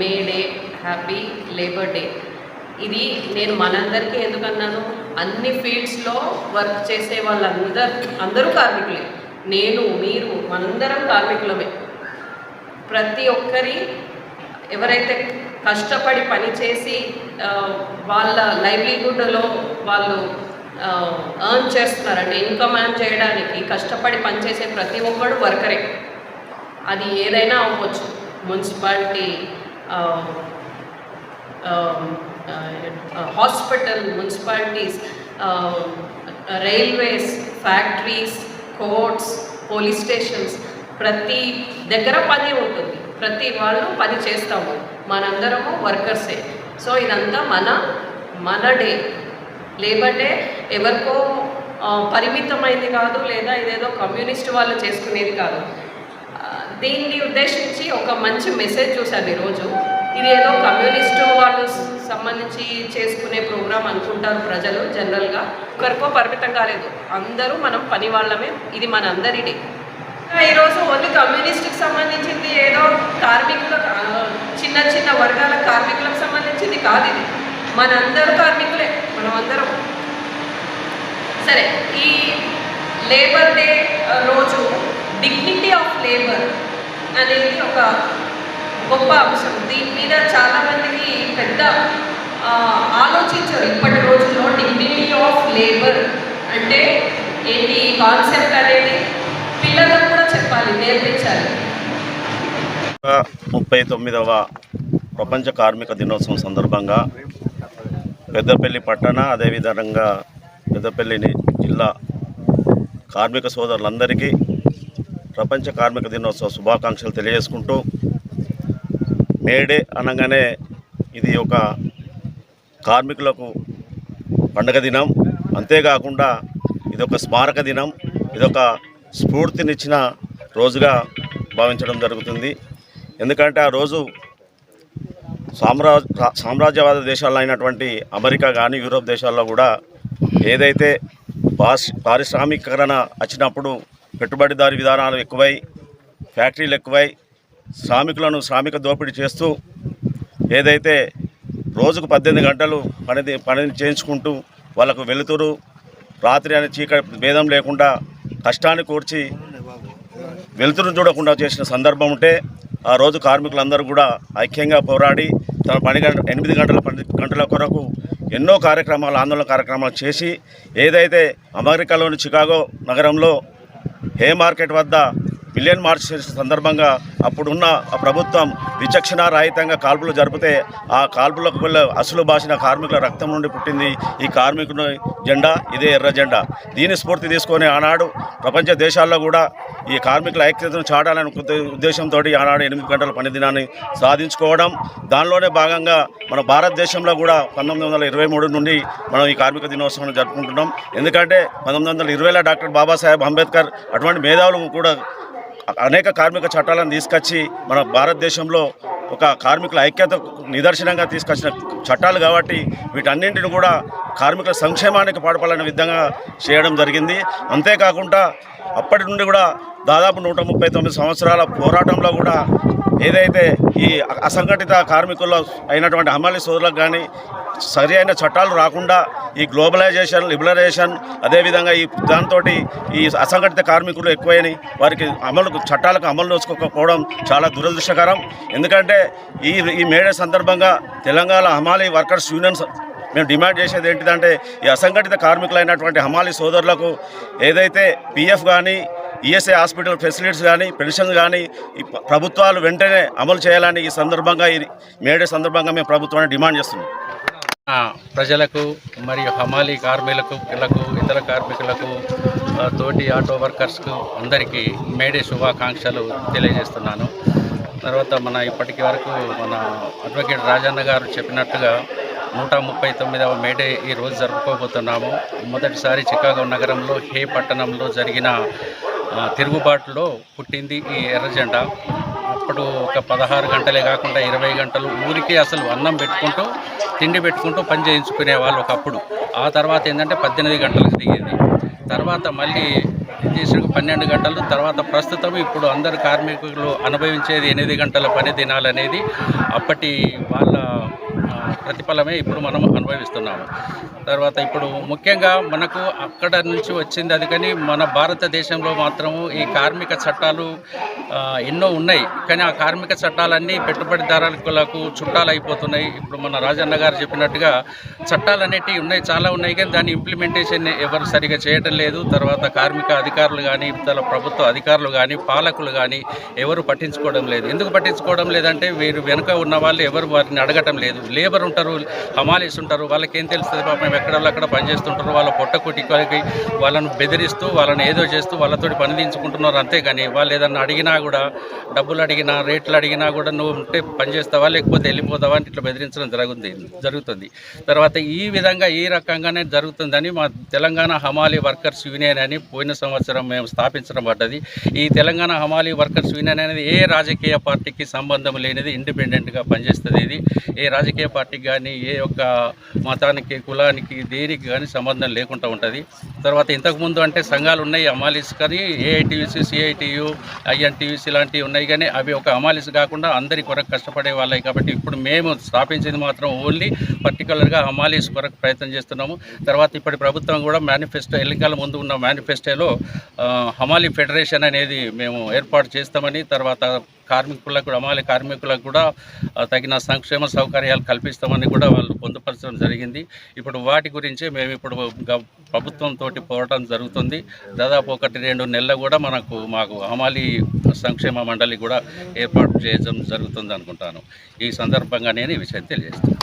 May Day happy labour day. ఇది నేను మనందరికీ ఎందుకన్నాను? అన్ని ఫీల్డ్స్లో వర్క్ చేసే వాళ్ళందరూ అందరూ కార్మికులే. నేను మీరు మనందరం కార్మికులమే. ప్రతి ఒక్కరి ఎవరైతే కష్టపడి పనిచేసి వాళ్ళ లైవ్లీహుడ్లో వాళ్ళు ఎర్న్ చేస్తున్నారంటే ఇన్కమ్ ఎర్న్ చేయడానికి కష్టపడి పనిచేసే ప్రతి ఒక్కడు వర్కరే. అది ఏదైనా అవ్వచ్చు. Municipality hospital municipalities railways factories courts police stations ప్రతి దగ్గర పని ఉంటుంది. ప్రతి వాళ్ళు పని చేస్తాము. మనందరము వర్కర్సే. సో ఇదంతా మన మన డే. లేబర్ డే ఎవరికో పరిమితమైంది కాదు లేదా ఇదేదో కమ్యూనిస్ట్ వాళ్ళు చేసుకునేది కాదు. దీన్ని ఉద్దేశించి ఒక మంచి మెసేజ్ చూశాను ఈరోజు. ఇది ఏదో కమ్యూనిస్టు వాళ్ళు సంబంధించి చేసుకునే ప్రోగ్రాం అనుకుంటారు ప్రజలు జనరల్గా. ఒకరికో పరిమితం కాలేదు. అందరూ మనం పని వాళ్ళమే. ఇది మన అందరి డే ఈరోజు ఓన్లీ కమ్యూనిస్ట్కి సంబంధించింది ఏదో కార్మికుల చిన్న చిన్న వర్గాల కార్మికులకు సంబంధించింది కాదు ఇది. మనందరూ కార్మికులే. మనం అందరం సరే ఈ లేబర్ డే రోజు డిగ్నిటీ ఆఫ్ లేబర్ అనేది ఒక గొప్ప అంశం. దీని మీద చాలామందికి పెద్ద ఆ, ఆలోచించరు. ఇప్పటి రోజుల్లో డిగ్నిటీ ఆఫ్ లేబర్ అంటే ఏంటి? ఈ కాన్సెప్ట్ అనేది పిల్లలకు కూడా చెప్పాలి నేర్పించాలి. ముప్పై తొమ్మిదవ ప్రపంచ కార్మిక దినోత్సవం సందర్భంగా పెద్దపల్లి పట్టణ అదేవిధంగా పెద్దపల్లి జిల్లా కార్మిక సోదరులందరికీ ప్రపంచ కార్మిక దినోత్సవ శుభాకాంక్షలు తెలియజేసుకుంటూ మేడే అనగానే ఇది ఒక కార్మికులకు పండగ దినం. అంతేకాకుండా ఇదొక స్మారక దినం. ఇదొక స్ఫూర్తినిచ్చిన రోజుగా భావించడం జరుగుతుంది. ఎందుకంటే ఆ రోజు సామ్రాజ్ సామ్రాజ్యవాద దేశాల్లో అయినటువంటి అమెరికా కానీ యూరోప్ దేశాల్లో కూడా ఏదైతే పాస్ పారిశ్రామికరణ వచ్చినప్పుడు పెట్టుబడిదారి విధానాలు ఎక్కువై ఫ్యాక్టరీలు ఎక్కువై శ్రామికులను శ్రామిక దోపిడీ చేస్తూ ఏదైతే రోజుకు పద్దెనిమిది గంటలు పని పని చేయించుకుంటూ వాళ్ళకు వెలుతురు రాత్రి అనే చీకటి భేదం లేకుండా కష్టాన్ని కూర్చి వెలుతురును చూడకుండా చేసిన సందర్భం ఉంటే ఆ రోజు కార్మికులందరూ కూడా ఐక్యంగా పోరాడి తన పని గంట ఎనిమిది గంటల పని గంటల కొరకు ఎన్నో కార్యక్రమాలు ఆందోళన కార్యక్రమాలు చేసి ఏదైతే అమెరికాలోని చికాగో నగరంలో హే మార్కెట్ వద్ద మిలియన్ మార్చ్ సందర్భంగా అప్పుడున్న ఆ ప్రభుత్వం విచక్షణ రాహితంగా కాల్పులు జరిపితే ఆ కాల్పులకు వల్ల అసలు బాసిన కార్మికుల రక్తం నుండి పుట్టింది ఈ కార్మికుల జెండా ఇదే ఎర్ర జెండా. దీని స్ఫూర్తి తీసుకొని ఆనాడు ప్రపంచ దేశాల్లో కూడా ఈ కార్మికుల ఐక్యతను చాటాలని ఉద్దేశంతో ఆనాడు ఎనిమిది గంటల పని దినాన్ని సాధించుకోవడం. దానిలోనే భాగంగా మన భారతదేశంలో కూడా పంతొమ్మిది వందల ఇరవై మూడు నుండి మనం ఈ కార్మిక దినోత్సవాన్ని జరుపుకుంటున్నాం. ఎందుకంటే పంతొమ్మిది వందల ఇరవైలో డాక్టర్ బాబాసాహెబ్ అంబేద్కర్ అటువంటి మేధావులు కూడా అనేక కార్మిక చట్టాలను తీసుకొచ్చి మన భారతదేశంలో ఒక కార్మికుల ఐక్యత నిదర్శనంగా తీసుకొచ్చిన చట్టాలు కాబట్టి వీటన్నింటిని కూడా కార్మికుల సంక్షేమానికి పాటుపడాలనే విధంగా చేయడం జరిగింది. అంతేకాకుండా అప్పటి నుండి కూడా దాదాపు నూట ముప్పై తొమ్మిది సంవత్సరాల పోరాటంలో కూడా ఏదైతే ఈ అసంఘటిత కార్మికుల్లో అయినటువంటి హమాలి సోదరులకు కానీ సరి అయిన చట్టాలు రాకుండా ఈ గ్లోబలైజేషన్ లిబరలైజేషన్ అదేవిధంగా ఈ దాంతో ఈ అసంఘటిత కార్మికులు ఎక్కువైన వారికి అమలు చట్టాలకు అమలు చేసుకోకపోవడం చాలా దురదృష్టకరం. ఎందుకంటే ఈ ఈ మేడే సందర్భంగా తెలంగాణ హమాలి వర్కర్స్ యూనియన్స్ మేము డిమాండ్ చేసేది ఏంటిదంటే ఈ అసంఘటిత కార్మికులైనటువంటి హమాలి సోదరులకు ఏదైతే పిఎఫ్ కానీ ఈఎస్ఐ హాస్పిటల్ ఫెసిలిటీస్ కానీ పెన్షన్స్ కానీ ప్రభుత్వాలు వెంటనే అమలు చేయాలని ఈ సందర్భంగా ఈ మేడే సందర్భంగా మేము ప్రభుత్వాన్ని డిమాండ్ చేస్తున్నాం. ప్రజలకు మరియు హమాలీ కార్మికులకు ఇతర కార్మికులకు తోటి ఆటో వర్కర్స్కు అందరికీ మేడే శుభాకాంక్షలు తెలియజేస్తున్నాను. తర్వాత మన ఇప్పటికి వరకు మన అడ్వకేట్ రాజన్న గారు చెప్పినట్టుగా నూట ముప్పై తొమ్మిదవ మేడే ఈ రోజు జరుపుకోబోతున్నాము. మొదటిసారి చికాగో నగరంలో హే పట్టణంలో జరిగిన తిరుగుబాటులో పుట్టింది ఈ ఎర్రజెండా. అప్పుడు ఒక పదహారు గంటలే కాకుండా ఇరవై గంటలు ఊరికి అసలు అన్నం పెట్టుకుంటూ తిండి పెట్టుకుంటూ పని చేయించుకునే వాళ్ళు ఒకప్పుడు. ఆ తర్వాత ఏంటంటే పద్దెనిమిది గంటలకు దిగేది తర్వాత మళ్ళీ చేసిన పన్నెండు గంటలు. తర్వాత ప్రస్తుతం ఇప్పుడు అందరు కార్మికులు అనుభవించేది ఎనిమిది గంటల పని దినాలనేది. అప్పటి వాళ్ళ ప్రతిఫలమే ఇప్పుడు మనం అనుభవిస్తున్నాము. తర్వాత ఇప్పుడు ముఖ్యంగా మనకు అక్కడ నుంచి వచ్చింది అది కానీ మన భారతదేశంలో మాత్రము ఈ కార్మిక చట్టాలు ఎన్నో ఉన్నాయి. కానీ ఆ కార్మిక చట్టాలన్నీ పెట్టుబడిదారులకు చుట్టాలు అయిపోతున్నాయి ఇప్పుడు మన రాజన్న గారు చెప్పినట్టుగా చట్టాలు అనేటివి ఉన్నాయి చాలా ఉన్నాయి. కానీ దాని ఇంప్లిమెంటేషన్ ఎవరు సరిగా చేయటం లేదు. తర్వాత కార్మిక అధికారులు కానీ ఇతర ప్రభుత్వ అధికారులు కానీ పాలకులు కానీ ఎవరు పట్టించుకోవడం లేదు. ఎందుకు పట్టించుకోవడం లేదంటే వీరు వెనుక ఉన్న వాళ్ళు ఎవరు వారిని అడగటం లేదు. లేబర్ ఉంటారు హమాలీస్ ఉంటారు వాళ్ళకి ఏం తెలుస్తుంది పాపం? ఎక్కడ అక్కడ పనిచేస్తుంటారు వాళ్ళ పొట్ట కొట్టి వాళ్ళను బెదిరిస్తూ వాళ్ళని ఏదో చేస్తూ వాళ్ళతోటి పని దించుకుంటున్నారు అంతేగాని వాళ్ళు ఏదన్నా అడిగినా కూడా డబ్బులు అడిగినా రేట్లు అడిగినా కూడా నువ్వు ఉంటే పని చేస్తావా లేకపోతే వెళ్ళిపోతావా అని ఇట్లా బెదిరించడం జరుగుతుంది జరుగుతుంది. తర్వాత ఈ విధంగా ఈ రకంగానే జరుగుతుందని మా తెలంగాణ హమాలీ వర్కర్స్ యూనియన్ అని పోయిన సంవత్సరం మేము స్థాపించడం పడ్డది. ఈ తెలంగాణ హమాలీ వర్కర్స్ యూనియన్ అనేది ఏ రాజకీయ పార్టీకి సంబంధం లేనిది ఇండిపెండెంట్గా పనిచేస్తుంది ఇది. ఏ రాజకీయ పార్టీకి కానీ ఏ ఒక్క మతానికి కులానికి దేనికి కానీ సంబంధం లేకుండా ఉంటుంది. తర్వాత ఇంతకుముందు అంటే సంఘాలు ఉన్నాయి అమాలిస్ కానీ ఏఐటీయూసీ సిఐటియు ఐఎన్టీయూసీ లాంటివి ఉన్నాయి కానీ అవి ఒక అమాలిస్ కాకుండా అందరి కొరకు కష్టపడే వాళ్ళే కాబట్టి ఇప్పుడు మేము స్థాపించింది మాత్రం ఓన్లీ పర్టికులర్గా అమాలిస్ కొరకు ప్రయత్నం చేస్తున్నాము. తర్వాత ఇప్పటి ప్రభుత్వం కూడా మేనిఫెస్టో ఎన్నికల ముందు ఉన్న మేనిఫెస్టోలో హమాలి ఫెడరేషన్ అనేది మేము ఏర్పాటు చేస్తామని తర్వాత కార్మికులకు అమాలి కార్మికులకు కూడా తగిన సంక్షేమ సౌకర్యాలు కల్పిస్తామని కూడా వాళ్ళు పొందుపరచడం జరిగింది. ఇప్పుడు వాటి గురించి మేము ఇప్పుడు ప్రభుత్వంతో తోటి పోవడం జరుగుతుంది. దాదాపు ఒకటి రెండు నెలలు కూడా మనకు మాకు హమాలి సంక్షేమ మండలి కూడా ఏర్పాటు చేయడం జరుగుతుంది అనుకుంటాను. ఈ సందర్భంగా నేను ఈ విషయం తెలియజేస్తాను